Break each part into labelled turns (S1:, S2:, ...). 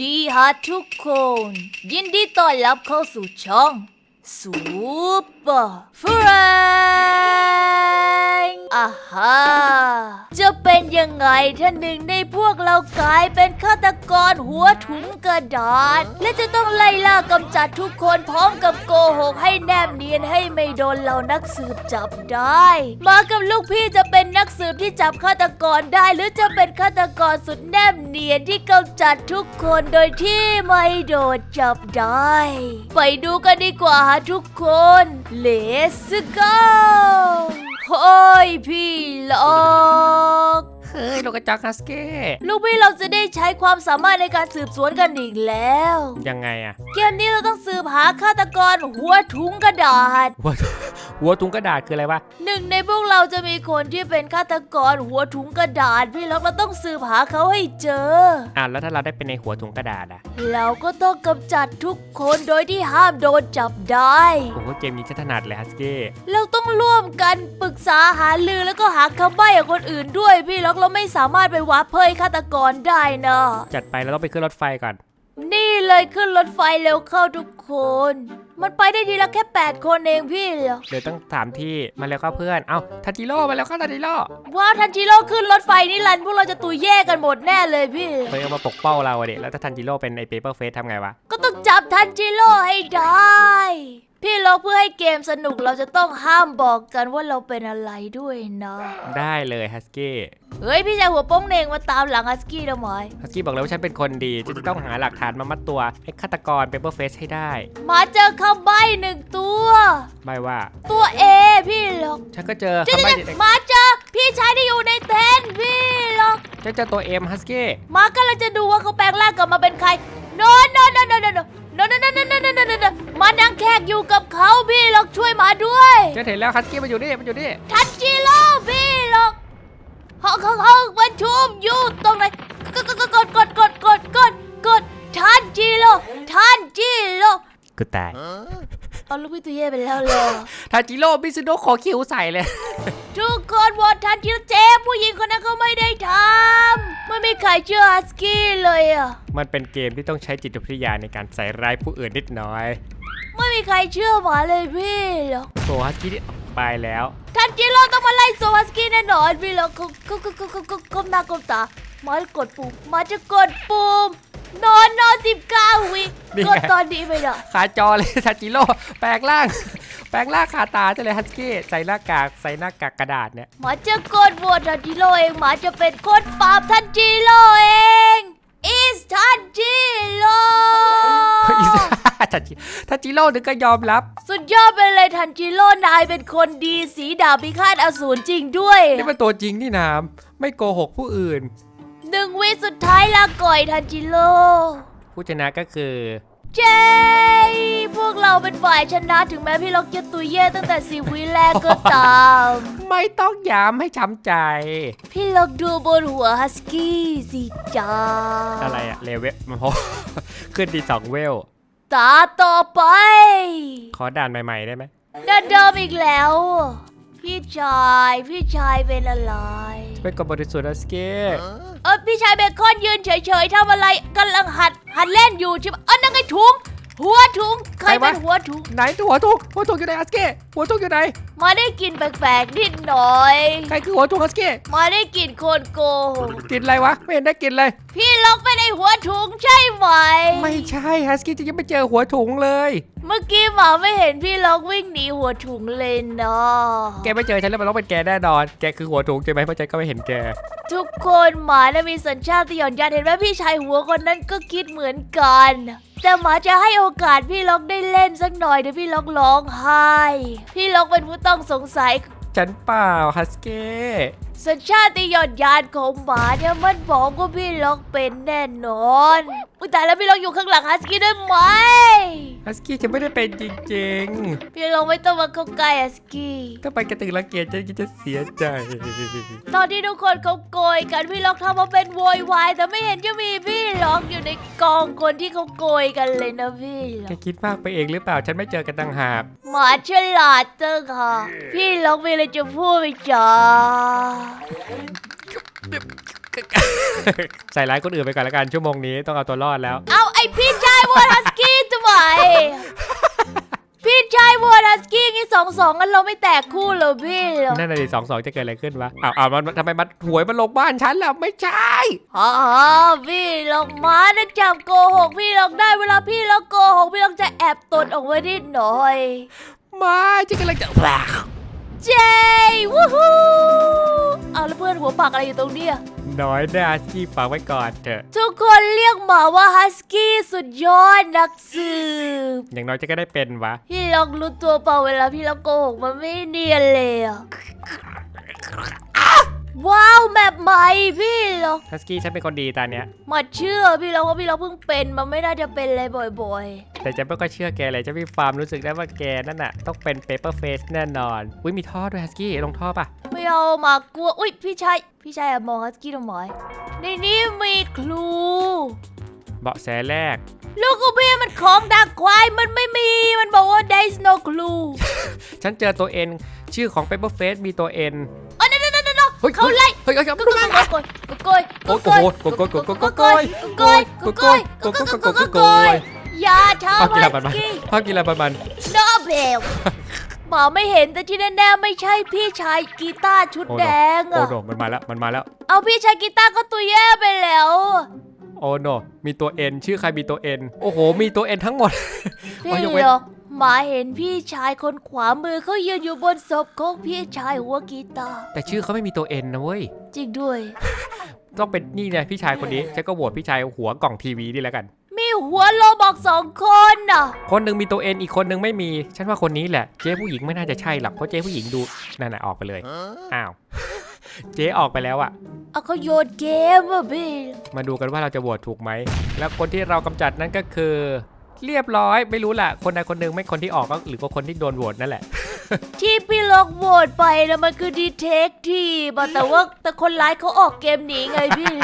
S1: ดีฮะทุกคน ยินดีต้อนรับเข้าสู่ช่อง ซูเปอร์ฟรน อ่าฮะจะเป็นยังไงถ้าหนึ่งในพวกเรากลายเป็นฆาตกรหัวถุงกระดาษ และจะต้องไล่ล่ากำจัดทุกคนพร้อมกับโกหกให้แนบเนียนให้ไม่โดนเรานักสืบจับได้ มากับลูกพี่จะเป็นนักสืบที่จับฆาตกรได้ หรือจะเป็นฆาตกรสุดแนบเนียนที่กำจัดทุกคนโดยที่ไม่โดนจับได้ ไปดูกันดีกว่าทุกคน Let's go โอ้ยพี่ลอก
S2: เฮ้ยลูกกระจอกฮัสเก้
S1: ลูกพี่เราจะได้ใช้ความสามารถในการสืบสวนกันอีกแล้ว
S2: ยังไงอะ
S1: เกมนี้เราต้องสืบหาฆาตกรหัวถุงกระดาษ
S2: หัวหัวถุงกระดาษคืออะไรวะ
S1: หนึ่งในพวกเราจะมีคนที่เป็นฆาตกรหัวถุงกระดาษ พี่ล็อกเราต้องสืบหาเขาให้เจอ
S2: อะแล้วถ้าเราได้เป็นในหัวถุงกระดาษอะ
S1: เราก็ต้องกำจัดทุกคนโดยที่ห้ามโดนจับได้
S2: โอ้โหเกมนี้ฉันถนัดเลยฮัสเก้
S1: เราต้องร่วมกันปรึกษาหารือแล้วก็หาคำใบ้กับคนอื่นด้วยพี่ล็อกเราไม่สามารถไปวัดเพยฆาตกรได้นะ
S2: จัดไปเราต้องไปขึ้นรถไฟก่อน
S1: นี่เลยขึ้นรถไฟเร็วเข้าทุกคน มันไปได้ทีละแค่ 8 คนเองพี่เหรอ
S2: เดี๋ยวต้องถามที่มาแล้วก็เพื่อน เอ้าทันจิโร่มาแล้วก็ทันจิโร่
S1: ว้าวทันจิโร่ขึ้นรถไฟนี่ลันพวกเราจะตุยแย่กันหมดแน่เลยพี่
S2: เฮ้ยเอามาปกเป้าเราอะเด็แล้วถ้าทันจิโร่เป็นไอเปเปอร์เฟสทำไงวะ
S1: ก็ต้องจับทันจิโร่ให้ได้ พี่ล็อกเพื่อให้เกมสนุกเราจะต้องห้ามบอกกันว่าเราเป็นอะไรด้วยนะ
S2: ได้เลยฮัสเก้
S1: เฮ้ยพี่ชายหัวโป้งเน่งมาตามหลังฮัสกี้ทำไม
S2: ฮัสกี้บอกแล้วว่าฉันเป็นคนดีฉันจะต้องหาหลักฐานมามัดตัวไอ้ฆาตกรเปเปอร์เฟสให้ได้
S1: มาเจอคำใบ้หนึ่งตัว
S2: ไม่ว่า
S1: ตัวเอพี่ล็อก
S2: ฉันก็เจอ
S1: เจ๊
S2: คำใบ้
S1: ๆ
S2: เด็ก
S1: มาเจอพี่ชายที่อยู่ในเต็นท์พี่ล็อก
S2: ๆฉันเจอตัวเอ็มฮัสกี้
S1: มาก็เลยจะดูว่าเขาแปลงร่างกลับมาเป็นใคร โนโนโนโนโนโนโนโนโนโนโนโนโนมานั่งแขกอยู่กับเขาพี่ล็อกช่วยมาด้วย
S2: ฉันเห็นแล้วฮัสกี้มันอยู่นี่มันอยู่นี่
S1: ทันจิโร่พี่ล็อกห้องห้องห้องประชุมอยู่ตรงไหนกดกดกดกดกดกดกดกดทันจิโร่ทันจิโร่
S2: กูตาย
S1: เอาลูกพี่ตัวเย่ไปแล้วเลย
S2: ทันจิโร่มิซุโนะขอคิวใส่เลย
S1: ทุกคนวอดทันจิโร่เจ๊ผู้หญิงคนนั้นเขาไม่ได้ทำไม่มีใครเชื่อฮัสกี้เลยอะ
S2: มันเป็นเกมที่ต้องใช้จิตวิทยาในการใส่ร้ายผู้อื่นนิดหน่อย
S1: ไม่มีใครเชื่อหมาเลยพี่หรอก
S2: โซฮัสกี้นี่ไปแล้ว
S1: ทันจิโร่ต้องมาไล่โซฮัสกี้แน่นอนพี่หรอกก็ก็ก็ก็ก็ก็ก้มหน้าก้มตามาจะกดปุ่มมาจะกดปุ่ม นอนนอนสิบเก้าวิ
S2: นี่ไง
S1: กดตอนนี้ไปเนาะ
S2: ขาจอเลยทันจิโร่แปลงร่าง แปลงร่างคาตาจะเลยฮัสกี้ใส่หน้ากากใส่หน้ากากกระดาษเนี่ย
S1: หมาจะกดโหวตทันจิโร่เองหมาจะเป็นคนปราบทันจิโร่เอง is ทันจิโร่
S2: ทันจิทันจิโร่ถึงก็ยอมรับ
S1: สุดยอดไปเลยทันจิโร่นายเป็นคนดีสีดาบพิฆาตอสูรจริงด้วย
S2: นี่มันตัวจริงนี่นามไม่โกหกผู้อื่น
S1: หนึ่งวิสุดท้ายลาก่อยทันจิโร่
S2: ผู้ชนะก็คือ
S1: เจ้พวกเราเป็นฝ่ายชนะถึงแม้พี่ล็อกจะตุยเย่ตั้งแต่สิบวิแรกก็ตาม
S2: ไม่ต้องย้ำให้ช้ำใจ
S1: พี่ล็อกดูบนหัวฮัสกี้สิจ้า
S2: อะไรอะเลเวลมันโหขึ้นดีสองเวล
S1: ตาต่อไป
S2: ขอด่านใหม่ ๆ ได้ไหม
S1: ด้านเดิมอีกแล้ว พี่ชายพี่ชายเป็นอะไร
S2: เป็นกบริสุทธิ์ฮัสกี้
S1: เออพี่ชายเบคอนยืนเฉยๆทำอะไรกำลังหัดหัดเล่นอยู่ใช่ไหมเออนั่นไงถุง หัวถุงใครเป็นหัวถุง
S2: ไหนตัวหัวทุกหัวทุกอยู่ไหนฮัสกี้หัวทุกอยู่ไหน
S1: มาได้กินแปลกๆนิดหน่อย
S2: ใครคือหัวทุกฮัสกี้
S1: มาได้กินคนโกหก
S2: กินอะไรวะไม่เห็นได้กินเลย
S1: พี่ล็อกไปในหัวถุงใช่ไหม
S2: ไม่ใช่ฮัสกี้จะยังไม่เจอหัวถุงเลย
S1: เมื่อกี้หมาไม่เห็นพี่ล็อกวิ่งหนีหัวถุงเลยเนาะ
S2: แกไม่เจอฉันแล้วมันต้องเป็นแกแน่นอน แกคือหัวถุงใช่ไหมเพราะฉันก็ไม่เห็นแก
S1: ทุกคนหมานะมีสัญชาตญาณญาณเห็นไหมพี่ชายหัวคนนั้นก็คิดเหมือนกัน แต่หมาจะให้โอกาสพี่ล็อกได้เล่นสักหน่อยเดี๋ยวพี่ล็อกร้องไห้ พี่ล็อกเป็นผู้ต้องสงสัย
S2: ฉันเปล่าฮัสกี้
S1: สัญชาตญาณญาณของหมาเนี่ยมันบอกว่าพี่ล็อกเป็นแน่นอน อุยตายแล้วพี่ล็อกอยู่ข้างหลังฮัสกี้ด้วยไหม
S2: ฮัสกี้ฉันไม่ได้เป็นจริง
S1: พี่ล็อกไม่ต้องมาเข้าใกล้ฮัสกี้
S2: ๆ ถ้าไปกระตือรือร้นเกียจฉันก็จะเสียใจ
S1: ตอนที่ทุกคนเขาโกยกันพี่ล็อกทำมาเป็นโวยวายแต่ไม่เห็นจะมีพี่ล็อกอยู่ในกองคนที่เขาโกยกันเลยนะพี่ล็
S2: แก
S1: อก
S2: คิดมากไปเองหรือเปล่าฉันไม่เจอกันต่างหาก
S1: หมาฉลาดเจ้าค่ะพี่ล็อกมีอะไรจะพูดไหมจ๊ะ
S2: ใส่ร้ายคนอื่นไปก่อนละกันชั่วโมงนี้ต้องเอาตัวรอดแล้ว
S1: เอาไอพี่ชายวัวฮัสกี้ทำไมพี่ชายวัวฮัส กี้งี้สองสองกันเราไม่แตกคู่เหรอพี่เหรอ
S2: นั่นน่ะดิสองสองจะเกิดอะไรขึ้นวะอ้าวอ้าวมันทำไมมันหวยมันลงบ้านฉันล่ะไม่ใช่
S1: อ๋อพี่ลองมานะจับโกหกพี่ลองได้เวลาพี่ลองโกหกพี่ลองจะแอบตดออกมานิดหน่อย
S2: ไม่ฉันกำลังจะ
S1: เจ้วู้ฮู้เอาแล้วเพื่อนหัวปากอะไรอยู่ตรงเนี้ย
S2: น้อยหน้าที่ฝากไว้ก่อนเถอะ
S1: ทุกคนเรียกหมาว่าฮัสกี้สุดยอดนักสืบ
S2: อย่างน้อยจะก็ได้เป็นวะ
S1: พี่ลองรู้ตัวเปล่าเวลาพี่ลองโกหกมันไม่เนียนเลยอะ ว้าวแบบใหม่พี่ลอง
S2: ฮัสกี้ฉันเป็นคนดีตอนเนี้ย
S1: มาเชื่อพี่ลองว่าพี่ลองเพิ่งเป็นมันไม่น่าจะเป็นเลยบ่อย
S2: แต่ฉันไม่ก็เชื่อแกเลยฉันมีความรู้สึกได้ว่าแกนั่นน่ะ ต้องเป็นเปเปอร์เฟสแน่นอนอุ้ยมีท่อด้วยฮัสกี้ลงท่อปะ
S1: ๆ ไม่เอามากลัวอุ้ยพี่ชายพี่ชายอะมองฮัสกี้ทำไมในนี้มีคลู
S2: เบาะแสแรก
S1: ลูกกูพี่มันของดักควายมันไม่มีมันบอกว่า there is no clue
S2: ฉันเจอตัวเอ็นชื่อของเปเปอร์เฟสมีตัวเอ็
S1: น
S2: เฮ้ย
S1: เขาไล่
S2: เฮ้ยเฮ้ย
S1: ก็
S2: เฮ้ย
S1: ก็
S2: ดู
S1: ก็
S2: มัน
S1: ก็ก็
S2: โอ้โหโกโกโกโกโกโกโกโกโกโกโกโกโกโกโกโกโก
S1: อย่า
S2: ภาพ
S1: ทำ
S2: กีฬา
S1: ฮั
S2: บัน
S1: ส
S2: มัน
S1: กี้
S2: ภาพกีฬาบันมัน
S1: โนเบลหมอไม่เห็นแต่ที่แน่ๆไม่ใช่พี่ชายกีตาร์ชุดแดง
S2: โอ้
S1: อะ
S2: โหมันมาแล้วมันมาแล้ว
S1: เอาพี่ชายกีตาร์ก็ตัวแย่ไปแล้ว
S2: โอ้โนมีตัวเอ็นชื่อใครมีตัวเอ็นโอ้โหมีตัวเอ็นทั้งหมด
S1: พี่
S2: อ๋อยกเว้น
S1: หรอก หมาเห็นพี่ชายคนขวามือเขายืนอยู่บนศพของพี่ชายหัวกีตาร์
S2: แต่ชื่อเขาไม่มีตัวเอ็นนะเว้ย
S1: จริงด้วย
S2: ต้องเป็นนี่เนี่ยพี่ชายคนนี้ฉันก็โหวตพี่ชายหัวกล่องทีวีนี่แล้วกัน
S1: มีหัวโลบอกสองคนน่ะ
S2: คนหนึ่งมีตัวเอ็นอีกคนหนึ่งไม่มี ฉันว่าคนนี้แหละ เจ๊ผู้หญิงไม่น่าจะใช่หรอกเพราะเจ๊ผู้หญิงดูนั่นน่ะออกไปเลย อ้าว เจ๊ออกไปแล้วอะ
S1: เอาเขาโยนเกมอะพี่
S2: มาดูกันว่าเราจะโหวตถูกไหม แล้วคนที่เรากำจัดนั่นก็คือ เรียบร้อยไม่รู้แหละคนใดคนหนึ่งไม่คนที่ออกก็หรือว่าคนที่โดนโหวตนั่นแหละ
S1: ที่พี่ล็อกโหวตไปนะมันคือดีเทคทีฟอะแต่ว่าแต่คนร้ายเขาออกเกมหนีไงพี่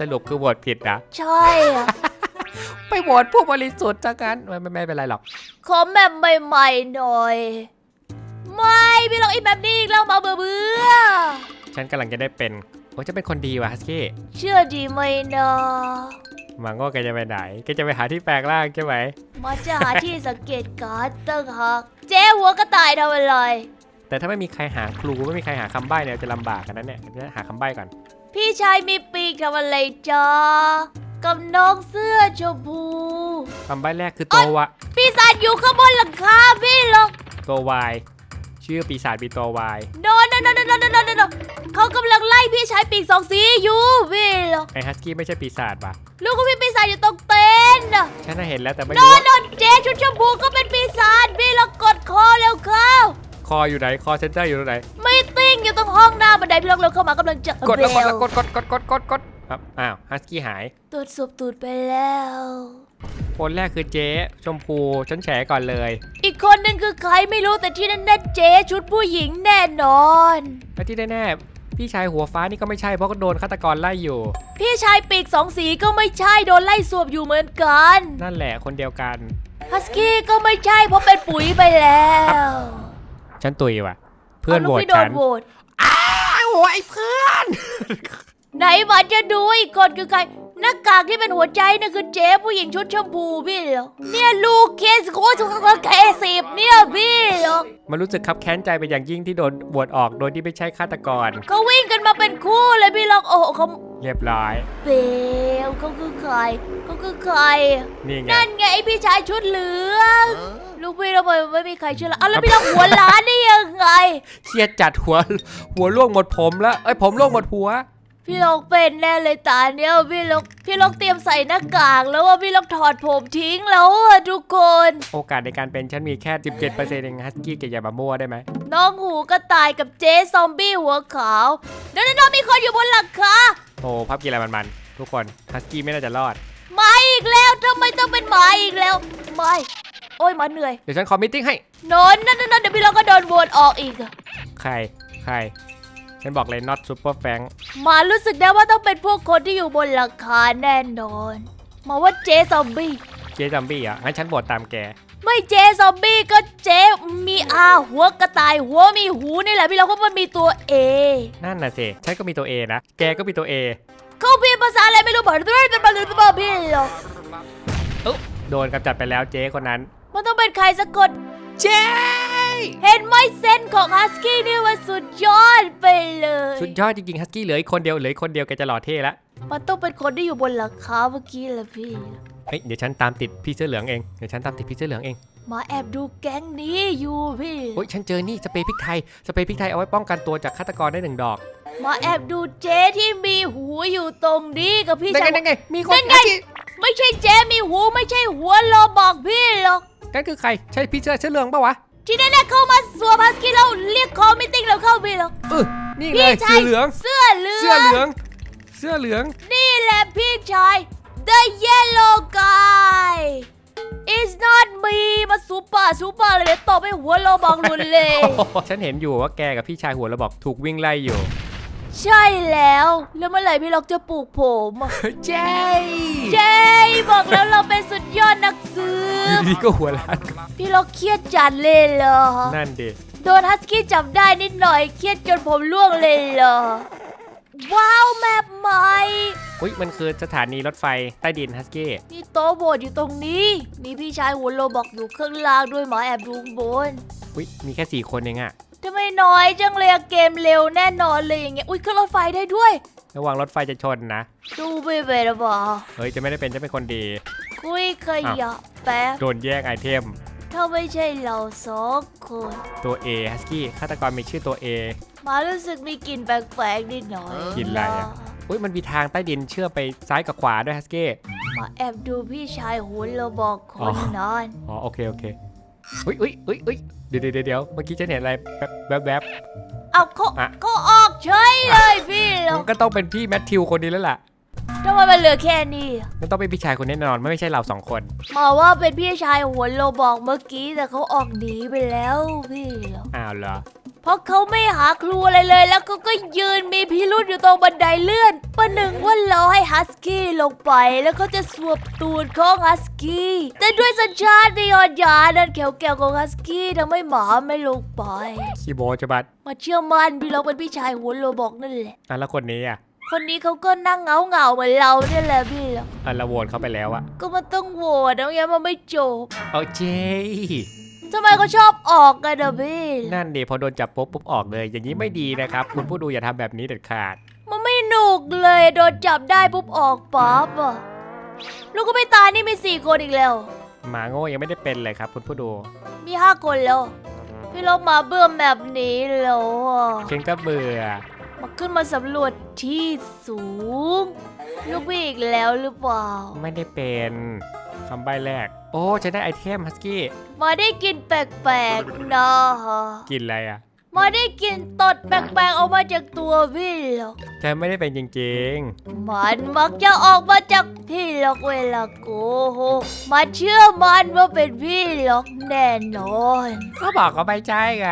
S2: สรุปคือโหวตผิดนะ
S1: ใช่อะ
S2: ไปโหวตผู้บริสุทธิ์จังกันไม่ไม่ไม่เป็นไรหรอก
S1: ขอแบบใหม่ๆหน่อย ไม่พี่ล็อกอีกแบบนี้อีกแล้วมาเบื่อเบื่อ
S2: ฉันกำลังจะได้เป็นโอ้ยจะเป็นคนดีว่ะฮัสกี้
S1: เชื่อดีไหมนะ
S2: ห มังว่าแกจะไปไหนแกจะไปหาที่แปลงร่างใช่ไหม
S1: มาจะหาที่สังเกตการณ์ตั้งหักเจ๊หัวกระต่ายทำอะไร
S2: แต่ถ้าไม่มีใครหาครูไม่มีใครหาคำใบ้เนี่ยจะลำบากกันนะเนี่ยจะหาคำใบ้ก่อน
S1: พี่ชายมีปีกทำอะไรจ้ากับน้องเสื้อชมพู
S2: คำใบ้แรกคือตัววะ
S1: ปีศาจอยู่ข้างบนหลังคาพี่ล็อก
S2: ตัววาย ชื่อปีศาจมีตัววาย
S1: โดนโดนโดนโดนโดนโดนโดนเขากำลังไล่พี่ชายปีกสองสีอยู่พี่ล็อก
S2: ไอฮัสกี้ไม่ใช่ปีศาจปะ
S1: ลูกก็พี่ปีศาจอยู่ตรงเต็นท์น่ะ
S2: ฉันน่ะเห็นแล้วแต่ไม่
S1: โด
S2: รู้
S1: น
S2: ว่า
S1: โดนเจ๊ชุดชมพูก็เป็นปีศาจพี่ล็อกกดคอเร็วเข้า
S2: คออยู่ไหนคอเซนเตอร์อยู่ตรงไหน
S1: ไม่ติ้งอยู่ตรงห้องหน้าบันไดพี่ล็อกเร็วเข้ามากำลังจะ
S2: กดแล้วกด
S1: เบ
S2: แล้วกดกดกดกดกดกดครับอ้าวฮัสกี้หาย
S1: ตรวจสอบตูดไปแล้ว
S2: คนแรกคือเจ๊ชมพูฉันแฉก่อนเลย
S1: อีกคนหนึ่งคือใครไม่รู้แต่ที่นั่นแน่ๆเจ๊ชุดผู้หญิงแน่นอน
S2: และที่แน่ๆพี่ชายหัวฟ้านี่ก็ไม่ใช่เพราะก็โดนฆาตกรไล่อยู่
S1: พี่ชายปีกสองสีก็ไม่ใช่โดนไล่สวบอยู่เหมือนกัน
S2: นั่นแหละคนเดียวกัน
S1: ฮัสกี้ก็ไม่ใช่เพราะเป็นปุ๋ยไปแล้ว
S2: ฉันตุยว่ะ เพื่อนาโห
S1: ลู
S2: ว
S1: ก
S2: ต
S1: พี่โด
S2: ฉั
S1: น
S2: น
S1: โหวต
S2: อ้าวโอ้ยเพื่อน
S1: ไหนมาจะดูอีกคนคือใคร หน้ากากที่เป็นหัวใจน่ะคือเจ๊ผู้หญิงชุดชมพูพี่เหรอเนี่ยลูกเคสโคชุกเคสิบเนี่ยพี่เหรอ
S2: มันรู้สึกคับแค้นใจเป็นอย่างยิ่งที่โดนบวชออกโดยที่ไม่ใช่ฆาตกร
S1: เขาวิ่งกันมาเป็นคู่เลยพี่ลองโอ้โหเขา
S2: เรียบร้อย
S1: เบลเขาคือใครเขาคือใคร
S2: นี่ไง
S1: นั่นไงไอพี่ชายชุดเหลืองลูกพี่เราไปไม่มีใครเชื่อแล้วอ้าวแล้วพี่เราหัวล้านได้ยังไง
S2: เครียดจัดหัว หัวล่วงหมดผมแล้วเอ้ยผมล่วงหมดหัว
S1: พี่ลกเป็นแน่เลยตาเนี้ยพี่ลกพี่ลกเตรียมใส่หน้ากาก แล้วว่าพี่ลกถอดผมทิ้งแล้วอะทุกคน
S2: โอกาสในการเป็นฉันมีแค่ 17%เองฮัสกี้แกอย่ามามั่วได้ไหม
S1: น้องหูก็ตายกับเจ๊ซอมบี้หัวขาวเดี๋ยวๆๆมีคนอยู่บนหลังคา
S2: โอ้ภาพกีฬามันๆทุกคนฮัสกี้ไม่น่าจะรอด
S1: มาอีกแล้วทำไมต้องเป็นหมาอีกแล้วไม่โอ้ยหมาเหนื่อย
S2: เดี๋ยวฉันขอมิทติ้งให้
S1: นนนั่นนั่นเดี๋ยวพี่ลกก็โดนโหวตออกอีกอะ
S2: ใครใคร ฉันบอกเลย not super frank
S1: หมารู้สึกได้ว่าต้องเป็นพวกคนที่อยู่บนหลังคาแน่นอนหมาว่าเจ๊ซอมบี้
S2: เจ๊จัมบี้อะงั้นฉันบวชตามแก
S1: ไม่เจซอมบี้ก็เจมีอาหัวกระต่ายหัวมีหูนี่แหละพี่เราก็มันมีตัวเอ
S2: นั่นน่ะสิ ฉันก็มีตัว A นะ แกก็มีตัว A
S1: เขาพิมพ์ภาษาอะไรไม่รู้บอกด้วยแต่บอกบอกพี่หรอก
S2: โดนกำจัดไปแล้วเจ๊คนนั้น
S1: มันต้องเป็นใครสักคน
S2: เจ๊
S1: เห็นไหมเซนส์ของฮัสกี้นี่มันสุดยอดไปเลย
S2: สุดยอดจริงๆฮัสกี้เหลืออีกคนเดียวเหลืออีกคนเดียวแกจะหล่อเท่ละ
S1: มันต้องเป็นคนที่อยู่บนหลังคาเมื่อกี้แหละพี่
S2: เฮ้ยเดี๋ยวฉันตามติดพี่เสื้อเหลืองเองเดี๋ยวฉันตามติดพี่เสื้อเหลืองเอง
S1: มาแอบดูแก๊งนี้อยู่พี่
S2: โอ้ยฉันเจอนี่สเปรย์พริกไทยสเปรย์พริกไทยเอาไว้ป้องกันตัวจากฆาตกรได้หนึ่งดอก
S1: มาแอบดูเจ๊ที่มีหูอยู่ตรงนี้กับพี่
S2: นั่น
S1: ชาย
S2: ไงนั่นไงมีคน
S1: นั่นไง
S2: ฮัสกี้
S1: ไม่ใช่เจ๊มีหูไม่ใช่หัวโลบอกพี่หรอก
S2: นั่นคือใครใช่พี่เสื้อเสื้อเหลืองปะวะ
S1: ที่แน่ๆเข้ามาสวมฮัสกี้เราเรียกคอมิติ้งเราเข้าพี่หรอก
S2: เออนี่เล
S1: พี่
S2: ย
S1: ชา
S2: เสื้
S1: ย
S2: อเหลือง
S1: เสื้อเหลื
S2: เสื้อ
S1: อง
S2: เหลือง เสื้อเหลือง
S1: นี่แหละพี่ชาย The Yellow Guy It's not me มาซูเปอร์ซูเปอร์เลยเดี๋ยวตบให้หัวโลบอกหลุนเลย
S2: ฉันเห็นอยู่ว่าแกกับพี่ชายหัวเราบอกถูกวิ่งไล่อยู่
S1: ใช่แล้ว แล้วเมื่อไหร่พี่ล็อกจะปลูกผมอะ
S2: เจ๊
S1: เจ๊บอกแล้วเราเป็นสุดยอดนักสื
S2: อยู่
S1: บ
S2: ดีๆก็หัวล้าน
S1: พี่ล็อกเครียดจัดเลยเหรอ
S2: นั่นดิ
S1: โดนฮัสกี้จับได้นิดหน่อยเครียดจนผมร่วงเลยเหรอ ว้าวแมปใหม่
S2: อุ้ยมันคือสถานีรถไฟใต้ดินฮัสกี้
S1: มีโต๊ะโบสถ์อยู่ตรงนี้ มีพี่ชายหัวโลบอกอยู่ข้างล่างด้วยหมาแอบดูข้างบน
S2: อุ้ยมีแค่สี่คนเองอะ
S1: ทำไมน้อยจังเลยอะเกมเร็วแน่นอนเลยอย่างเงี้ย อุ้ยขึ้นรถไฟได้ด้วย
S2: ระวังรถไฟจะชนนะ
S1: ดูไปเป็นหรือเปล่า
S2: เฮ้ยจะไม่ได้เป็นจะเป็นคนดี
S1: คุยขยะแป๊บ
S2: โดนแยกไอเทม
S1: ถ้าไม่ใช่เราสองคน
S2: ตัว A ฮัสกี้ฆาตกรมีชื่อตัว A
S1: มารู้สึกมีกลิ่นแปลกๆนิดหน่อย
S2: กลิ่นอะไรอะ อุ้ยมันมีทางใต้ดินเชื่อมไปซ้ายกับขวาด้วยฮัสกี้
S1: มาแอบดูพี่ชายหัวโลบอกค
S2: อ๋อ
S1: นนั้น
S2: อ๋อโอเคโอเคอุ้ยอุ้ยอุ้ยอุ้ย เดี๋ยวเดี๋ยวเดี๋ยวเมื่อกี้ฉันเห็นอะไรแบบแบบแบบ
S1: เอาเขา
S2: อะ
S1: เขาออกเฉยเลยพี่เรา
S2: มันก็ต้องเป็นพี่แมทธิวคนนี้แล้วล่ะ
S1: ทำไมมันเหลือแค่นี้อะ
S2: มันต้องเป็นพี่ชายคนนี้แน่นอน ไม่ใช่เราสองคน
S1: มาว่าเป็นพี่ชายหัวโลบอกเมื่อกี้แต่เขาออกหนีไปแล้วพี่เรา
S2: อ้าวเหรอ
S1: เพ ราะเขาไม่หาครูอะไรเลยแล้วเขาก็ยืนมีพิรุธอยู่ตรงบันไดเลื่อน ประหนึ่งว่าเราให้ฮัสกี้ลงไปแล้วเขาจะสวบตูดของฮัสกี้แต่ด้วยสัญชาตญาณยาดันแขวๆของฮัสกี้ทำให้หมาไม่ลงไป
S2: คีโมจะบัด
S1: มาเชื่อมั่นพี่เราเป็นพี่ชายหัวโลบอกนั่นแหละ
S2: อะแล้วคนนี้อะ
S1: คนนี้เขาก็นั่งเหงาเหงาๆเหมือนเราเนี่ยแหละพี่เรา
S2: อะเราโหวตเขาไปแล้วอะ
S1: ก็มันต้องโหวตนะงั้นมันไม่จบ
S2: เอาเจ
S1: ทำไมเขาชอบออกกันอะพี่
S2: นั่นดิพอโดนจับปุ๊บปุ๊บออกเลย อย่างนี้ไม่ดีนะครับ คุณผู้ดูอย่าทำแบบนี้เด็ดขาด
S1: มันไม่หนุกเลยโดนจับได้ปุ๊บออกปั๊บอะลูกก็ไม่ตายนี่มีสี่คนอีกแล้ว
S2: หมาโง่ยังไม่ได้เป็นเลยครับ คุณผู้ดู
S1: มีห้าคนแล้ว พี่เรามาเบื่อแบบนี้แล้วอะ
S2: เช่นก็เบื่อ
S1: มาขึ้นมาสำรวจที่สูง ลูกพี่อีกแล้วหรือเปล่า
S2: ไม่ได้เป็น คำใบ้แรก โอ้ฉันได้ไอเทมฮัสกี้
S1: มาได้กินแปลกๆนะฮะ
S2: กินอะไรอะ
S1: มาได้กินตดแปลกๆออกมาจากตัวพี่หรอก
S2: ฉันไม่ได้เป็นจริง
S1: มันมักจะออกมาจากพี่หรอกเวลาโกหกมาเชื่อมันว่าเป็นพี่หรอกแน่นอน
S2: ๆ ก็บอกเขาไม่ใช่ไง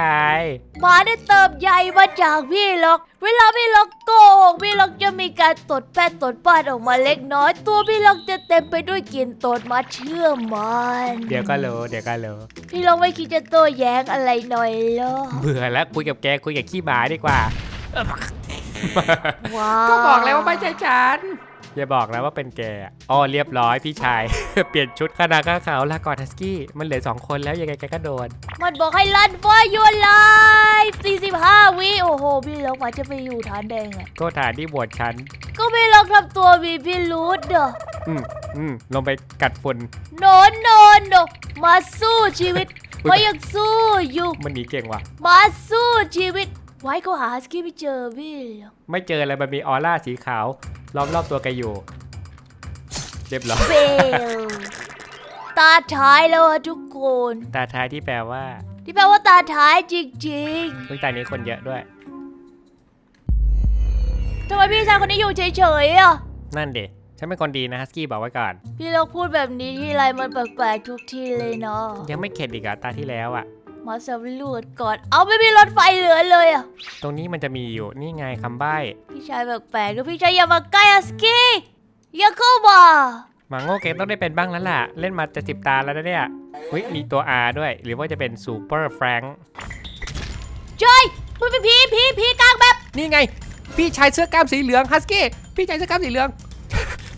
S1: หมาได้เติบใหญ่มาจากพี่หรอก เวลาพี่หรอกโกหกพี่หรอ กจะมีการตดแป้นตดป้านออกมาเล็กน้อย ตัวพี่หรอกจะเต็มไปด้วยกลิ่นตดมาเชื่อมัน
S2: เดี๋ยวก็รู้เดี๋ยวก็รู้
S1: พี่หรอกไม่คิดจะโต้แย้งอะไรหน่อยเหรอ
S2: เบื่อแล้วคุยกับแกคุยกับขี้หมาดีกว่า
S1: ว้าว
S2: ก็บอกแล้วว่าไม่ใช่ฉัน อย่าบอกนะว่าเป็นแกอ๋อเรียบร้อยพี่ชาย เปลี่ยนชุดขนาดข้าขาวลาก่อนทัสกี้มันเหลือสองคนแล้วยังไงแกก็โดน
S1: มันบอกให้ลั่นว่ายูไลฟ์45 วิโอ้โห พี่หรอกมาจะไปอยู่ฐานแดงอะ
S2: ก็ฐานที่บวชฉัน
S1: ก็พี่หรอกทำตัวมีพิรุษอะ
S2: อืมอืมลงไปกัดฝุ่น
S1: โนนโนนโนมาสู้ชีวิต
S2: อุ๊ย
S1: มายังสู้อยู่
S2: มันหนีเก่งว่ะ
S1: มาสู้ชีวิต ไว้เขาหาสกี้ไม่เจอพี่หรอก
S2: ไม่เจออะไรมันมีออร่าสีขาวล้อมรอบตัวแกอยู่ เรียบร้อย
S1: เบลตาท้ายแล้วอะทุกคน
S2: ตาท้ายที่แปลว่า
S1: ที่แปลว่าตาท้ายจริง
S2: เฮ้ยตานี้คนเยอะด้วย
S1: ๆทำไมพี่ชายคนนี้อยู่เฉยๆอะ
S2: นั่นเด็ฉันเป็นคนดีนะฮัสกี้บอกไว้ก่อน
S1: พี่เราพูดแบบนี้ที่ไรมันแปลกๆทุกทีเลยเนาะ
S2: ยังไม่เข็ดอีกเหรอะตาที่แล้วอะ
S1: มาสำรวจก่อน เอาไม่มีรถไฟเหลือเลยอะ
S2: ตรงนี้มันจะมีอยู่นี่ไงคำใบ้
S1: พี่ชายแปลกๆแล้วพี่ชายอย่ามาใกล้อะสกี้อย่าเข้ามา
S2: หมาโง่เกมต้องได้เป็นบ้างแล้วล่ะ เล่นมาจะสิบตาแล้วนะเนี่ยอุ้ยมีตัว R ด้วย หรือว่าจะเป็นซูเปอร์แฟรงค์
S1: จอยมันเป็นผีผีผีกลางแบบ
S2: นี่ไง พี่ชายเสื้อกล้ามสีเหลืองฮัสกี้พี่ชายเสื้อกล้ามสีเหลือง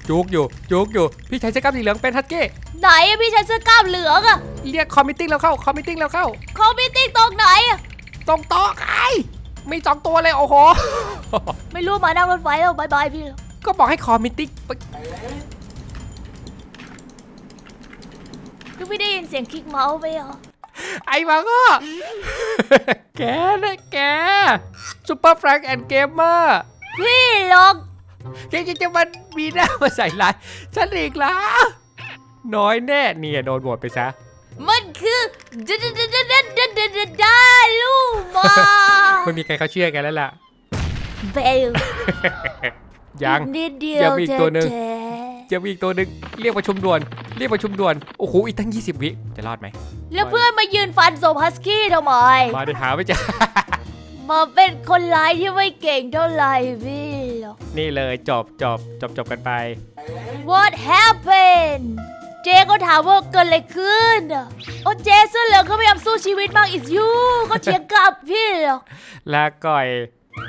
S2: จุกอยู่จุกอยู่ พี่ชายเสื้อกล้ามสีเหลืองเป็นฮัสกี้
S1: ไหนอะพี่ชายเสื้อกล้ามเหลืองอะ
S2: เรียกคอมมิติ้งแล้วเข้าคอมมิติ้งแล้วเข้า
S1: เขามีติ๊กตรงไหนอะ
S2: ตรงโต๊ะใครมีสองตัวเลยโอ้โห
S1: ไม่รู้มานั่งรถไฟแล้วบายบายพี่
S2: ก็บอกให้คอมมิติ้ง
S1: คือไม่ได้ยินเสียงคลิกเมาส์ไปเหรอ
S2: ไอ้มาก็ แกนะแกซูเปอร์แฟรงค์แอนด์เกมเมอร์
S1: พี่หลอก
S2: แกยังจะมามีหน้ามาใส่ร้ายฉันอีกละ น้อยแน่เนี่ยโดนโหวตไปซะ
S1: มันคือดดดดดดดดดาลูมา
S2: ไม่มีใครเขาเชื่อกันแล้วล่ะ
S1: เบล
S2: ยัง
S1: นิดเดีย
S2: ยั
S1: ว
S2: งมีอีกตัวหนึ่งจะมีอีกตัวหนึ่งเรียกประชุมด่วน เรียกประชุมด่วน โอ้โห อีกตั้ง 20 วิจะรอดไหม
S1: แล้วเพื่อนมายืนฟันโซฮัสกี้ทำไม
S2: มาเดี๋ยวหาไม่เจอ
S1: มาเป็นคนร้ายที่ไม่เก่งเท่าไหร่พี่หรอก
S2: นี่เลยจบจบจบจบกันไป
S1: What happened จก็ถามว่าเกิดอะไรขึ้นอะโอ้เจเสื้อเหลืองเขาพยายามสู้ชีวิตมาก is you เขาเถียงกลับพี่หรอก
S2: ลาก่อย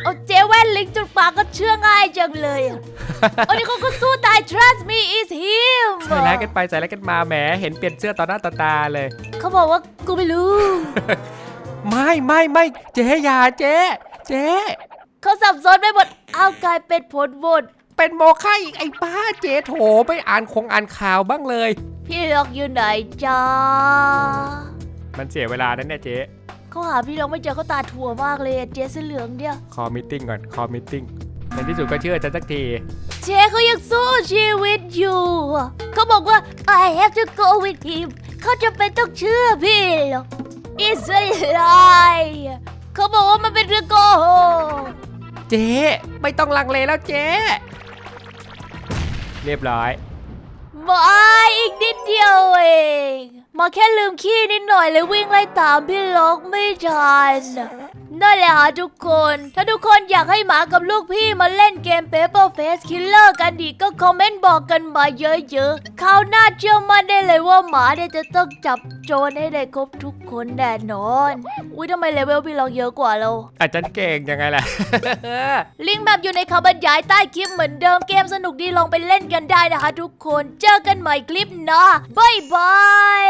S1: โอ้เจแว่นลิงจุดปากก็เชื่อง่ายจังเลยอะโอ้นี่เขาก็สู้ตาย trust me is him
S2: ใส่ร้ายกันไปใส่ร้ายกันมาแหมเห็นเปลี่ยนเสื้อต่อหน้าต่อตาเลย
S1: เขาบอกว่ากูไม่รู้
S2: ไม่ไม่ไม่เจ๊อย่าเจ๊เจ๊
S1: เขาสับสนไปหมดเอากลายเป็นผลโหวต
S2: เป็นโมฆะอีกไอ้บ้าเจ๊โถไม่อ่านคงอ่านข่าวบ้างเลย
S1: พี่ล็อกอยู่ไหนจ้า
S2: มันเสียเวลานั่นเนี่ยเจ๊
S1: เขาหาพี่ล็อกไม่เจอเขาตาถั่วมากเลยอะเจเสื้อเหลืองเนี่ย
S2: คอมิทติ้งก่อนคอมิทติ้งในที่สุดก็เชื่อฉันสักที
S1: เจเขายังสู้ชีวิตอยู่อะเขาบอกว่า I have to go with him เขาจะเป็นต้องเชื่อพี่หรอก It's a lie เขาบอกว่ามันเป็นเรื่องโกหก
S2: เจ๊ไม่ต้องลังเลแล้วเจ๊ เรียบร้อย
S1: มาอีกนิดเดียวเองมาแค่ลืมขี้นิดหน่อยเลยวิ่งไล่ตามพี่ล็อกไม่ทัน นั่นแหละฮะทุกคน ถ้าทุกคนอยากให้หมากับลูกพี่มาเล่นเกม Paper Face Killer กันดีก็คอมเมนต์บอกกันมาเยอะๆคราวหน้าเชื่อมั่นได้เลยว่าหมาเนี่ยจะต้องจับโจรให้ได้ครบทุกคนแน่นอน อุ้ยทำไมเลเวลพี่ล็อกเยอะกว่าเรา
S2: อาจารย์เก่งยังไงล่ะ
S1: ลิงก์แบบอยู่ในคำบรรยายใต้คลิปเหมือนเดิมเกมสนุกดีลองไปเล่นกันได้นะคะทุกคน เจอกันใหม่คลิปหน้าบายบาย